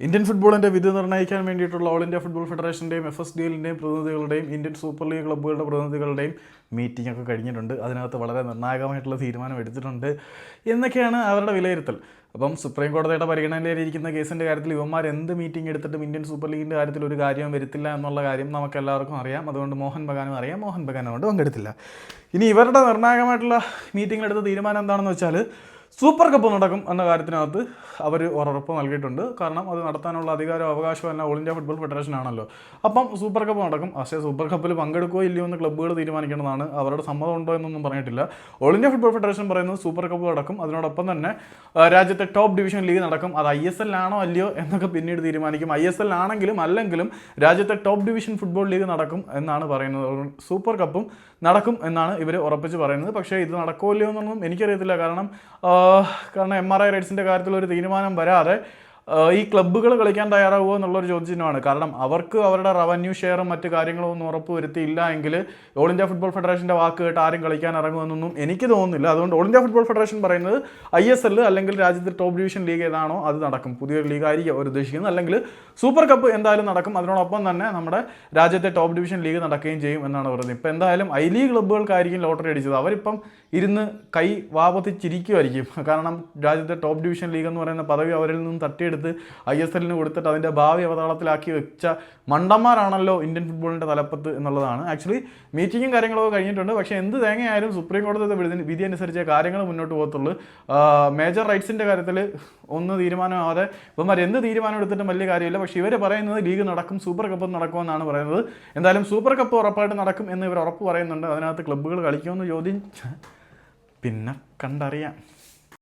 Indian ഫുട്ബോളിന്റെ വിധി നിർണയിക്കാൻ വേണ്ടിയിട്ടുള്ള ഓൾ ഇന്ത്യ ഫുട്ബോൾ ഫെഡറേഷന്റെയും എഫ് എസ് ഡി എല്ലിന്റെയും പ്രതിനിധികളുടെയും ഇന്ത്യൻ സൂപ്പർ ലീഗ് ക്ലബ്ബുകളുടെ പ്രതിനിധികളുടെയും മീറ്റിംഗ് ഒക്കെ കഴിഞ്ഞിട്ടുണ്ട്. അതിനകത്ത് വളരെ നിർണായകമായിട്ടുള്ള തീരുമാനം എടുത്തിട്ടുണ്ട് എന്നൊക്കെയാണ് അവരുടെ വിലയിരുത്തൽ. അപ്പം സുപ്രീം കോടതിയുടെ പരിഗണനയിലിരിക്കുന്ന കേസിന്റെ കാര്യത്തിൽ ഇവന്മാർ എന്ത് മീറ്റിംഗ് എടുത്തിട്ടും ഇന്ത്യൻ സൂപ്പർ ലീഗിന്റെ കാര്യത്തിൽ ഒരു കാര്യം വരുത്തില്ല എന്നുള്ള കാര്യം നമുക്ക് എല്ലാവർക്കും അറിയാം. അതുകൊണ്ട് മോഹൻ ബഗാനും അറിയാം. മോഹൻ ബഗാൻ അതുകൊണ്ട് പങ്കെടുത്തില്ല. ഇനി ഇവരുടെ നിർണായകമായിട്ടുള്ള മീറ്റിംഗിൽ എടുത്ത തീരുമാനം എന്താണെന്ന് വെച്ചാൽ സൂപ്പർ കപ്പ് നടക്കും എന്ന കാര്യത്തിനകത്ത് അവർ ഉറപ്പ് നൽകിയിട്ടുണ്ട്. കാരണം അത് നടത്താനുള്ള അധികാരം അവകാശം എല്ലാം ഓൾ ഇന്ത്യ ഫുട്ബോൾ ഫെഡറേഷൻ ആണല്ലോ. അപ്പം സൂപ്പർ കപ്പ് നടക്കും. പക്ഷേ സൂപ്പർ കപ്പിൽ പങ്കെടുക്കുകയോ ഇല്ലയോ എന്ന് ക്ലബ്ബുകൾ തീരുമാനിക്കേണ്ടതാണ്. അവരുടെ സമ്മതം ഉണ്ടോ എന്നൊന്നും പറഞ്ഞിട്ടില്ല. ഓൾ ഇന്ത്യ ഫുട്ബോൾ ഫെഡറേഷൻ പറയുന്നത് സൂപ്പർ കപ്പ് നടക്കും. അതിനോടൊപ്പം തന്നെ രാജ്യത്തെ ടോപ്പ് ഡിവിഷൻ ലീഗ് നടക്കും. അത് ഐ എസ് എൽ ആണോ അല്ലയോ എന്നൊക്കെ പിന്നീട് തീരുമാനിക്കും. ഐ എസ് എൽ ആണെങ്കിലും അല്ലെങ്കിലും രാജ്യത്തെ ടോപ്പ് ഡിവിഷൻ ഫുട്ബോൾ ലീഗ് നടക്കും എന്നാണ് പറയുന്നത്. സൂപ്പർ കപ്പും നടക്കും എന്നാണ് ഇവർ ഉറപ്പിച്ച് പറയുന്നത്. പക്ഷേ ഇത് നടക്കുമല്ലോ എന്നൊന്നും എനിക്കറിയത്തില്ല. കാരണം കാരണം എം ആർ ഐ റൈറ്റ്സിന്റെ കാര്യത്തിൽ ഒരു തീരുമാനം വരാതെ ഈ ക്ലബ്ബുകൾ കളിക്കാൻ തയ്യാറാവുമോ എന്നുള്ളൊരു ചോദ്യചിഹ്നമാണ്. കാരണം അവർക്ക് അവരുടെ റവന്യൂ ഷെയറും മറ്റു കാര്യങ്ങളും ഒന്നും ഉറപ്പ് വരുത്തിയില്ല എങ്കിൽ ഓൾ ഇന്ത്യ ഫുട്ബോൾ ഫെഡറേഷന്റെ വാക്ക് കേട്ട് ആരും കളിക്കാൻ ഇറങ്ങുമെന്നൊന്നും എനിക്ക് തോന്നുന്നില്ല. അതുകൊണ്ട് ഓൾ ഇന്ത്യ ഫുട്ബോൾ ഫെഡറേഷൻ പറയുന്നത് ഐ എസ് എൽ അല്ലെങ്കിൽ രാജ്യത്തെ ടോപ്പ് ഡിവിഷൻ ലീഗ് ഏതാണോ അത് നടക്കും. പുതിയൊരു ലീഗ് ആയിരിക്കും അവർ ഉദ്ദേശിക്കുന്നത്. അല്ലെങ്കിൽ സൂപ്പർ കപ്പ് എന്തായാലും നടക്കും. അതിനോടൊപ്പം തന്നെ നമ്മുടെ രാജ്യത്തെ ടോപ്പ് ഡിവിഷൻ ലീഗ് നടക്കുകയും ചെയ്യും എന്നാണ് പറയുന്നത്. ഇപ്പോൾ എന്തായാലും ഐ ലീഗ് ക്ലബ്ബുകൾക്കായിരിക്കും ലോട്ടറി അടിച്ചത്. അവരിപ്പം ഇരുന്ന് കൈ വാപത്തിച്ചിരിക്കുമായിരിക്കും കാരണം രാജ്യത്തെ ടോപ്പ് ഡിവിഷൻ ലീഗ് എന്ന് പറയുന്ന പദവി അവരിൽ നിന്നും തട്ടിയെടുത്ത് ഐ എസ് എല്ലിന് കൊടുത്തിട്ട് അതിന്റെ ഭാവി അവതാളത്തിലാക്കി വെച്ച മണ്ടന്മാരാണല്ലോ ഇന്ത്യൻ ഫുട്ബോളിന്റെ തലപ്പത്ത് എന്നുള്ളതാണ്. ആക്ച്വലി മീറ്റിങ്ങും കാര്യങ്ങളൊക്കെ കഴിഞ്ഞിട്ടുണ്ട്. പക്ഷേ എന്ത് തേങ്ങയായാലും സുപ്രീം കോടതിയുടെ വിധി അനുസരിച്ച് കാര്യങ്ങൾ മുന്നോട്ട് പോകത്തുള്ളൂ. മേജർ റൈറ്റ്സിന്റെ കാര്യത്തിൽ ഒന്ന് തീരുമാനമാവാതെ ഇവന്മാർ എന്ത് തീരുമാനം എടുത്തിട്ടും വലിയ കാര്യമില്ല. പക്ഷേ ഇവർ പറയുന്നത് ലീഗ് നടക്കും സൂപ്പർ കപ്പ് നടക്കുമെന്നാണ് പറയുന്നത്. എന്തായാലും സൂപ്പർ കപ്പ് ഉറപ്പായിട്ട് നടക്കും എന്ന് ഇവർ ഉറപ്പ് പറയുന്നുണ്ട്. അതിനകത്ത് ക്ലബ്ബുകൾ കളിക്കുമെന്ന് ചോദ്യം പിന്നെ കണ്ടറിയാം.